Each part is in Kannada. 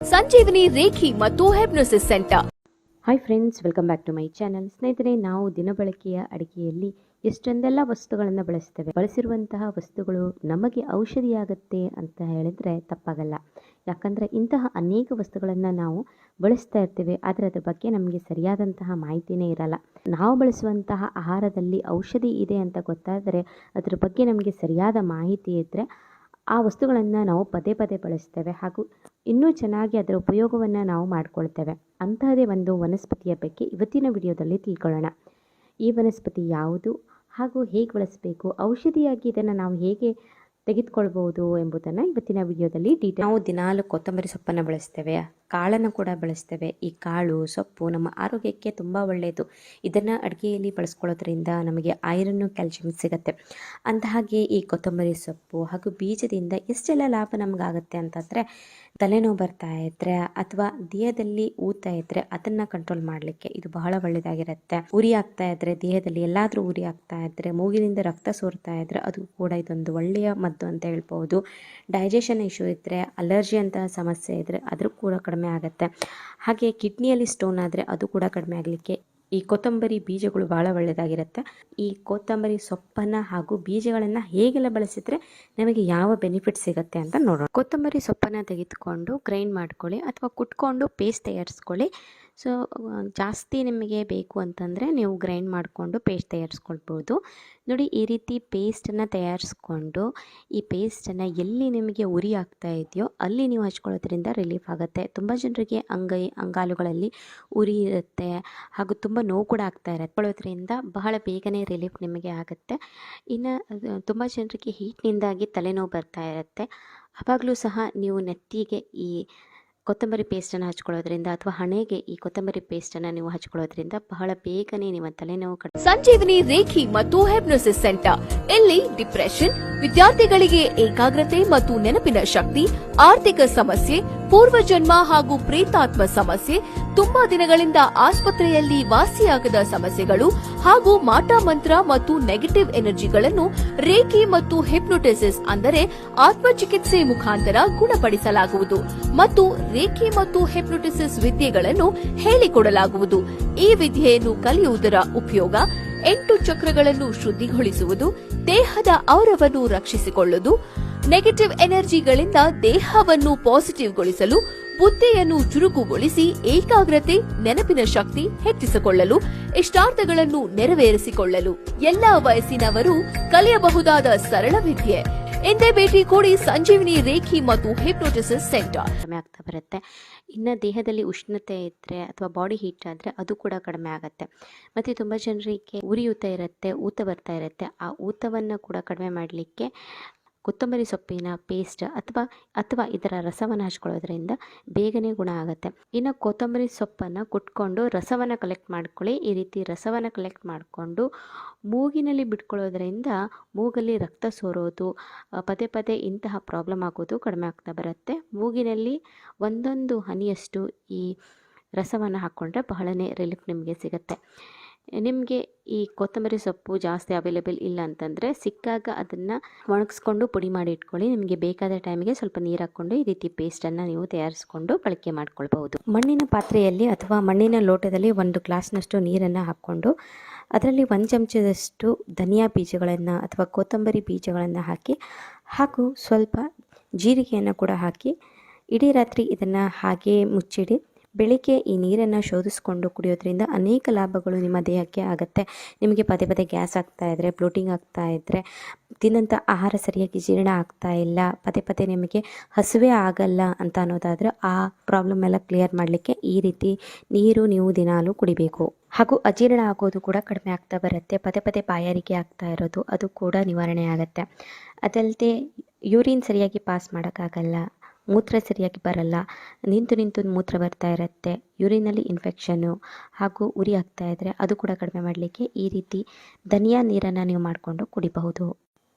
ಸಂಜೀವಿನಿ ರೇಖಿ ಮತ್ತು hypnosis centre. Hi friends welcome back to my channel ಸ್ನೇಹಿತರೆ, ನಾವು ದಿನಬಳಕೆಯ ಅಡಿಗೆಯಲ್ಲಿ ಎಷ್ಟೊಂದೆಲ್ಲ ವಸ್ತುಗಳನ್ನು ಬಳಸ್ತೇವೆ. ಬಳಸಿರುವಂತಹ ವಸ್ತುಗಳು ನಮಗೆ ಔಷಧಿಯಾಗುತ್ತೆ ಅಂತ ಹೇಳಿದ್ರೆ ತಪ್ಪಾಗಲ್ಲ. ಯಾಕಂದರೆ ಇಂತಹ ಅನೇಕ ವಸ್ತುಗಳನ್ನು ನಾವು ಬಳಸ್ತಾ ಇರ್ತೇವೆ, ಆದರೆ ಅದ್ರ ಬಗ್ಗೆ ನಮಗೆ ಸರಿಯಾದಂತಹ ಮಾಹಿತಿನೇ ಇರಲ್ಲ. ನಾವು ಬಳಸುವಂತಹ ಆಹಾರದಲ್ಲಿ ಔಷಧಿ ಇದೆ ಅಂತ ಗೊತ್ತಾದರೆ ಅದ್ರ ಬಗ್ಗೆ ನಮಗೆ ಸರಿಯಾದ ಮಾಹಿತಿ ಇದ್ದರೆ ಆ ವಸ್ತುಗಳನ್ನು ನಾವು ಪದೇ ಪದೇ ಬಳಸ್ತೇವೆ. ಹಾಗೂ ಇನ್ನೂ ಚೆನ್ನಾಗಿ ಅದರ ಉಪಯೋಗವನ್ನು ನಾವು ಮಾಡಿಕೊಳ್ತೇವೆ. ಅಂತಹದೇ ಒಂದು ವನಸ್ಪತಿಯ ಬಗ್ಗೆ ಇವತ್ತಿನ ವಿಡಿಯೋದಲ್ಲಿ ತಿಳ್ಕೊಳ್ಳೋಣ. ಈ ವನಸ್ಪತಿ ಯಾವುದು? ಹಾಗೂ ಹೇಗೆ ಬಳಸಬೇಕು? ಔಷಧಿಯಾಗಿ ಇದನ್ನು ನಾವು ಹೇಗೆ ತೆಗೆದುಕೊಳ್ಬೋದು ಎಂಬುದನ್ನು ಇವತ್ತಿನ ವಿಡಿಯೋದಲ್ಲಿ ಡೀಟೇಲ್ ನಾವು ದಿನಾಲು ಕೊತ್ತಂಬರಿ ಸೊಪ್ಪನ್ನು ಬಳಸ್ತೇವೆ. ಕಾಳನ್ನು ಕೂಡ ಬಳಸ್ತೇವೆ. ಈ ಕಾಳು, ಸೊಪ್ಪು ನಮ್ಮ ಆರೋಗ್ಯಕ್ಕೆ ತುಂಬ ಒಳ್ಳೆಯದು ಇದನ್ನು ಅಡುಗೆಯಲ್ಲಿ ಬಳಸ್ಕೊಳ್ಳೋದ್ರಿಂದ ನಮಗೆ ಐರನ್ನು, ಕ್ಯಾಲ್ಸಿಯಂ ಸಿಗುತ್ತೆ. ಅಂದಹಾಗೆ ಈ ಕೊತ್ತಂಬರಿ ಸೊಪ್ಪು ಹಾಗೂ ಬೀಜದಿಂದ ಎಷ್ಟೆಲ್ಲ ಲಾಭ ನಮಗಾಗುತ್ತೆ ಅಂತಂದರೆ ತಲೆನೋವು ಬರ್ತಾ ಇದ್ದರೆ ಅಥವಾ ದೇಹದಲ್ಲಿ ಊತ ಇದ್ದರೆ ಅದನ್ನು ಕಂಟ್ರೋಲ್ ಮಾಡಲಿಕ್ಕೆ ಇದು ಬಹಳ ಒಳ್ಳೆಯದಾಗಿರುತ್ತೆ ಉರಿ ಆಗ್ತಾ ಇದ್ದರೆ ದೇಹದಲ್ಲಿ ಎಲ್ಲಾದರೂ ಉರಿ ಆಗ್ತಾ ಇದ್ದರೆ ಮೂಗಿನಿಂದ ರಕ್ತ ಸೋರ್ತಾ ಇದ್ದರೆ ಅದು ಕೂಡ ಇದೊಂದು ಒಳ್ಳೆಯ ಮದ್ದು ಅಂತ ಹೇಳ್ಬೋದು ಡೈಜೆಷನ್ ಇಶ್ಯೂ ಇದ್ದರೆ ಅಲರ್ಜಿ ಅಂತ ಸಮಸ್ಯೆ ಇದ್ದರೆ ಅದ್ರ ಕೂಡ ಕಡಿಮೆ ಆಗುತ್ತೆ. ಹಾಗೆ ಕಿಡ್ನಿಯಲ್ಲಿ ಸ್ಟೋನ್ ಆದರೆ ಅದು ಕೂಡ ಕಡಿಮೆ ಆಗಲಿಕ್ಕೆ ಈ ಕೊತ್ತಂಬರಿ ಬೀಜಗಳು ಭಾಳ ಒಳ್ಳೆಯದಾಗಿರುತ್ತೆ ಈ ಕೊತ್ತಂಬರಿ ಸೊಪ್ಪನ್ನು ಹಾಗೂ ಬೀಜಗಳನ್ನು ಹೇಗೆಲ್ಲ ಬಳಸಿದರೆ ನಮಗೆ ಯಾವ ಬೆನಿಫಿಟ್ ಸಿಗುತ್ತೆ ಅಂತ ನೋಡೋಣ. ಕೊತ್ತಂಬರಿ ಸೊಪ್ಪನ್ನು ತೆಗೆದುಕೊಂಡು ಗ್ರೈಂಡ್ ಮಾಡ್ಕೊಳ್ಳಿ ಅಥವಾ ಕುಟ್ಕೊಂಡು ಪೇಸ್ಟ್ ತಯಾರಿಸ್ಕೊಳ್ಳಿ. ಸೊ ಜಾಸ್ತಿ ನಿಮಗೆ ಬೇಕು ಅಂತಂದರೆ ನೀವು ಗ್ರೈಂಡ್ ಮಾಡಿಕೊಂಡು ಪೇಸ್ಟ್ ತಯಾರಿಸ್ಕೊಳ್ಬೋದು. ನೋಡಿ, ಈ ರೀತಿ ಪೇಸ್ಟನ್ನು ತಯಾರಿಸ್ಕೊಂಡು, ಈ ಪೇಸ್ಟನ್ನು ಎಲ್ಲಿ ನಿಮಗೆ ಉರಿ ಆಗ್ತಾ ಇದೆಯೋ, ಅಲ್ಲಿ ನೀವು ಹಚ್ಕೊಳ್ಳೋದ್ರಿಂದ ರಿಲೀಫ್ ಆಗುತ್ತೆ. ತುಂಬ ಜನರಿಗೆ ಅಂಗೈ, ಅಂಗಾಲುಗಳಲ್ಲಿ ಉರಿ ಇರುತ್ತೆ, ಹಾಗೂ ತುಂಬ ನೋವು ಕೂಡ ಆಗ್ತಾ ಇರುತ್ತೆ. ಹಚ್ಕೊಳ್ಳೋದ್ರಿಂದ ಬಹಳ ಬೇಗನೆ ರಿಲೀಫ್ ನಿಮಗೆ ಆಗುತ್ತೆ. ಇನ್ನು ತುಂಬ ಜನರಿಗೆ ಹೀಟ್ನಿಂದಾಗಿ ತಲೆನೋವು ಬರ್ತಾ ಇರುತ್ತೆ. ಆವಾಗಲೂ ಸಹ ನೀವು ನೆತ್ತಿಗೆ ಈ ಕೊತ್ತಂಬರಿ ಪೇಸ್ಟನ್ನು ಹಚ್ಕೊಳ್ಳೋದ್ರಿಂದ ಅಥವಾ ಹಣೆಗೆ ಈ ಕೊತ್ತಂಬರಿ ಪೇಸ್ಟನ್ನು ನೀವು ಹಚ್ಕೊಳ್ಳೋದ್ರಿಂದ ಬಹಳ ಬೇಗನೆ ನಿಮ್ಮ ತಲೆನೋವು ಕಡಿಮೆ ಸಂಜೀವಿನಿ ರೇಖಿ ಮತ್ತು ಹೆಪ್ನೋಸಿಸ್ ಸೆಂಟರ್ ಇಲ್ಲಿ ಡಿಪ್ರೆಷನ್ ವಿದ್ಯಾರ್ಥಿಗಳಿಗೆ ಏಕಾಗ್ರತೆ ಮತ್ತು ನೆನಪಿನ ಶಕ್ತಿ, ಆರ್ಥಿಕ ಸಮಸ್ಯೆ, ಪೂರ್ವಜನ್ಮ ಹಾಗೂ ಪ್ರೇತಾತ್ಮ ಸಮಸ್ಯೆ ತುಂಬಾ ದಿನಗಳಿಂದ ಆಸ್ಪತ್ರೆಯಲ್ಲಿ ವಾಸಿಯಾಗದ ಸಮಸ್ಯೆಗಳು ಹಾಗೂ ಮಾಟ ಮಂತ್ರ ಮತ್ತು ನೆಗೆಟಿವ್ ಎನರ್ಜಿಗಳನ್ನು ರೇಖಿ ಮತ್ತು ಹಿಪ್ನೋಟಿಸಿಸ್ ಅಂದರೆ ಆತ್ಮಚಿಕಿತ್ಸೆ ಮುಖಾಂತರ ಗುಣಪಡಿಸಲಾಗುವುದು ಮತ್ತು ರೇಖಿ ಮತ್ತು ಹಿಪ್ನೋಟಿಸಿಸ್ ವಿದ್ಯೆಗಳನ್ನು ಹೇಳಿಕೊಡಲಾಗುವುದು. ಈ ವಿದ್ಯೆಯನ್ನು ಕಲಿಯುವುದರ ಉಪಯೋಗ ಎಂಟು ಚಕ್ರಗಳನ್ನು ಶುದ್ಧಿಗೊಳಿಸುವುದು, ದೇಹದ ಔರವನ್ನು ರಕ್ಷಿಸಿಕೊಳ್ಳುವುದು ನೆಗೆಟಿವ್ ಎನರ್ಜಿಗಳಿಂದ ದೇಹವನ್ನು ಪಾಸಿಟಿವ್ಗೊಳಿಸಲು ಬುದ್ಧಿಯನ್ನು ಚುರುಕುಗೊಳಿಸಿ, ಏಕಾಗ್ರತೆ, ನೆನಪಿನ ಶಕ್ತಿ ಹೆಚ್ಚಿಸಿಕೊಳ್ಳಲು, ಇಷ್ಟಾರ್ಥಗಳನ್ನು ನೆರವೇರಿಸಿಕೊಳ್ಳಲು. ಎಲ್ಲಾ ವಯಸ್ಸಿನವರು ಕಲಿಯಬಹುದಾದ ಸರಳ ವಿದ್ಯೆ. ಎಂದೇ ಭೇಟಿ ಕೊಡಿ ಸಂಜೀವಿನಿ ರೇಖಿ ಮತ್ತು ಹಿಪ್ನೋಟಿಸಿಸ್ ಸೆಂಟರ್. ಕಡಿಮೆ ಆಗ್ತಾ ಬರುತ್ತೆ. ಇನ್ನು ದೇಹದಲ್ಲಿ ಉಷ್ಣತೆ ಇದ್ದರೆ ಅಥವಾ ಬಾಡಿ ಹೀಟ್ ಆದರೆ ಅದು ಕೂಡ ಕಡಿಮೆ ಆಗುತ್ತೆ. ಮತ್ತು ತುಂಬ ಜನರಿಗೆ ಉರಿಯೂತ ಇರುತ್ತೆ, ಊತ ಬರ್ತಾ ಇರುತ್ತೆ. ಆ ಊತವನ್ನು ಕೂಡ ಕಡಿಮೆ ಮಾಡಲಿಕ್ಕೆ ಕೊತ್ತಂಬರಿ ಸೊಪ್ಪಿನ ಪೇಸ್ಟ್ ಅಥವಾ ಅಥವಾ ಇದರ ರಸವನ್ನು ಹಚ್ಕೊಳ್ಳೋದ್ರಿಂದ ಬೇಗನೆ ಗುಣ ಆಗುತ್ತೆ. ಇನ್ನು ಕೊತ್ತಂಬರಿ ಸೊಪ್ಪನ್ನು ಕುಟ್ಕೊಂಡು ರಸವನ್ನು ಕಲೆಕ್ಟ್ ಮಾಡ್ಕೊಳ್ಳಿ. ಈ ರೀತಿ ರಸವನ್ನು ಕಲೆಕ್ಟ್ ಮಾಡಿಕೊಂಡು ಮೂಗಿನಲ್ಲಿ ಬಿಟ್ಕೊಳ್ಳೋದ್ರಿಂದ ಮೂಗಲ್ಲಿ ರಕ್ತ ಸೋರೋದು ಪದೇ ಪದೇ ಇಂತಹ ಪ್ರಾಬ್ಲಮ್ ಆಗೋದು ಕಡಿಮೆ ಆಗ್ತಾ ಬರುತ್ತೆ. ಮೂಗಿನಲ್ಲಿ ಒಂದೊಂದು ಹನಿಯಷ್ಟು ಈ ರಸವನ್ನು ಹಾಕ್ಕೊಂಡ್ರೆ ಬಹಳನೇ ರಿಲೀಫ್ ನಿಮಗೆ ಸಿಗುತ್ತೆ. ನಿಮಗೆ ಈ ಕೊತ್ತಂಬರಿ ಸೊಪ್ಪು ಜಾಸ್ತಿ ಅವೈಲೇಬಲ್ ಇಲ್ಲ ಅಂತಂದರೆ ಸಿಕ್ಕಾಗ ಅದನ್ನು ಒಣಗಿಸ್ಕೊಂಡು ಪುಡಿ ಮಾಡಿ ಇಟ್ಕೊಳ್ಳಿ. ನಿಮಗೆ ಬೇಕಾದ ಟೈಮಿಗೆ ಸ್ವಲ್ಪ ನೀರು ಹಾಕ್ಕೊಂಡು ಈ ರೀತಿ ಪೇಸ್ಟನ್ನು ನೀವು ತಯಾರಿಸ್ಕೊಂಡು ಬಳಕೆ ಮಾಡ್ಕೊಳ್ಬಹುದು. ಮಣ್ಣಿನ ಪಾತ್ರೆಯಲ್ಲಿ ಅಥವಾ ಮಣ್ಣಿನ ಲೋಟದಲ್ಲಿ ಒಂದು ಗ್ಲಾಸ್ನಷ್ಟು ನೀರನ್ನು ಹಾಕ್ಕೊಂಡು ಅದರಲ್ಲಿ ಒಂದು ಚಮಚದಷ್ಟು ಧನಿಯಾ ಬೀಜಗಳನ್ನು ಅಥವಾ ಕೊತ್ತಂಬರಿ ಬೀಜಗಳನ್ನು ಹಾಕಿ ಹಾಗೂ ಸ್ವಲ್ಪ ಜೀರಿಗೆಯನ್ನು ಕೂಡ ಹಾಕಿ ಇಡೀ ರಾತ್ರಿ ಇದನ್ನು ಹಾಗೇ ಮುಚ್ಚಿಡಿ. ಬೆಳಿಗ್ಗೆ ಈ ನೀರನ್ನು ಶೋಧಿಸಿಕೊಂಡು ಕುಡಿಯೋದ್ರಿಂದ ಅನೇಕ ಲಾಭಗಳು ನಿಮ್ಮ ದೇಹಕ್ಕೆ ಆಗುತ್ತೆ. ನಿಮಗೆ ಪದೇ ಪದೇ ಗ್ಯಾಸ್ ಆಗ್ತಾ ಇದ್ದರೆ ಬ್ಲೋಟಿಂಗ್ ಆಗ್ತಾ ಇದ್ದರೆ ತಿನ್ನಂಥ ಆಹಾರ ಸರಿಯಾಗಿ ಜೀರ್ಣ ಆಗ್ತಾ ಇಲ್ಲ, ಪದೇ ಪದೇ ನಿಮಗೆ ಹಸುವೆ ಆಗಲ್ಲ ಅಂತ ಅನ್ನೋದಾದರೆ ಆ ಪ್ರಾಬ್ಲಮ್ ಎಲ್ಲ ಕ್ಲಿಯರ್ ಮಾಡಲಿಕ್ಕೆ ಈ ರೀತಿ ನೀರು ನೀವು ದಿನಾಲೂ ಕುಡಿಬೇಕು. ಹಾಗೂ ಅಜೀರ್ಣ ಆಗೋದು ಕೂಡ ಕಡಿಮೆ ಆಗ್ತಾ ಬರುತ್ತೆ. ಪದೇ ಪದೇ ಬಾಯಾರಿಕೆ ಆಗ್ತಾ ಇರೋದು, ಅದು ಕೂಡ ನಿವಾರಣೆ ಆಗುತ್ತೆ. ಅದಲ್ಲದೆ ಯೂರಿನ್ ಸರಿಯಾಗಿ ಪಾಸ್ ಮಾಡೋಕ್ಕಾಗಲ್ಲ. ಮೂತ್ರ ಸರಿಯಾಗಿ ಬರಲ್ಲ. ನಿಂತು ನಿಂತು ಮೂತ್ರ ಬರ್ತಾ ಇರುತ್ತೆ. ಯೂರಿನಲ್ಲಿ ಇನ್ಫೆಕ್ಷನ್ನು ಹಾಗೂ ಉರಿ ಆಗ್ತಾ ಇದ್ದರೆ ಅದು ಕೂಡ ಕಡಿಮೆ ಮಾಡಲಿಕ್ಕೆ ಈ ರೀತಿ ಧನಿಯಾ ನೀರನ್ನು ನೀವು ಮಾಡಿಕೊಂಡು ಕುಡಿಬಹುದು.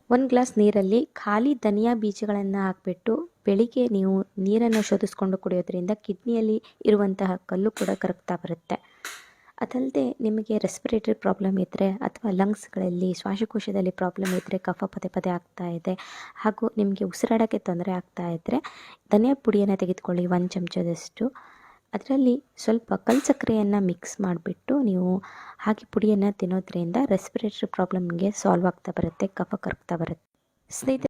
ಒಂದು ಗ್ಲಾಸ್ ನೀರಲ್ಲಿ ಖಾಲಿ ಧನಿಯಾ ಬೀಜಗಳನ್ನು ಹಾಕಿಬಿಟ್ಟು ಬೆಳಿಗ್ಗೆ ನೀವು ನೀರನ್ನು ಶೋಧಿಸ್ಕೊಂಡು ಕುಡಿಯೋದ್ರಿಂದ ಕಿಡ್ನಿಯಲ್ಲಿ ಇರುವಂತಹ ಕಲ್ಲು ಕೂಡ ಕರಗ್ತಾ ಬರುತ್ತೆ. ಅದಲ್ಲದೆ ನಿಮಗೆ ರೆಸ್ಪಿರೇಟರಿ ಪ್ರಾಬ್ಲಮ್ ಇದ್ದರೆ ಅಥವಾ ಲಂಗ್ಸ್ಗಳಲ್ಲಿ ಶ್ವಾಸಕೋಶದಲ್ಲಿ ಪ್ರಾಬ್ಲಮ್ ಇದ್ದರೆ ಕಫ ಪದೇ ಪದೇ ಆಗ್ತಾ ಇದೆ, ಹಾಗೂ ನಿಮಗೆ ಉಸಿರಾಡೋಕ್ಕೆ ತೊಂದರೆ ಆಗ್ತಾ ಇದ್ದರೆ ಧನಿಯಾ ಪುಡಿಯನ್ನು ತೆಗೆದುಕೊಳ್ಳಿ ಒಂದು ಚಮಚದಷ್ಟು. ಅದರಲ್ಲಿ ಸ್ವಲ್ಪ ಕಲ್ಲು ಸಕ್ಕರೆಯನ್ನು ಮಿಕ್ಸ್ ಮಾಡಿಬಿಟ್ಟು ನೀವು ಹಾಗೆ ಪುಡಿಯನ್ನು ತಿನ್ನೋದ್ರಿಂದ ರೆಸ್ಪಿರೇಟರಿ ಪ್ರಾಬ್ಲಮ್ಗೆ ಸಾಲ್ವ್ ಆಗ್ತಾ ಬರುತ್ತೆ, ಕಫ ಕರಗ್ತಾ ಬರುತ್ತೆ. ಸ್ನೇಹಿತರೆ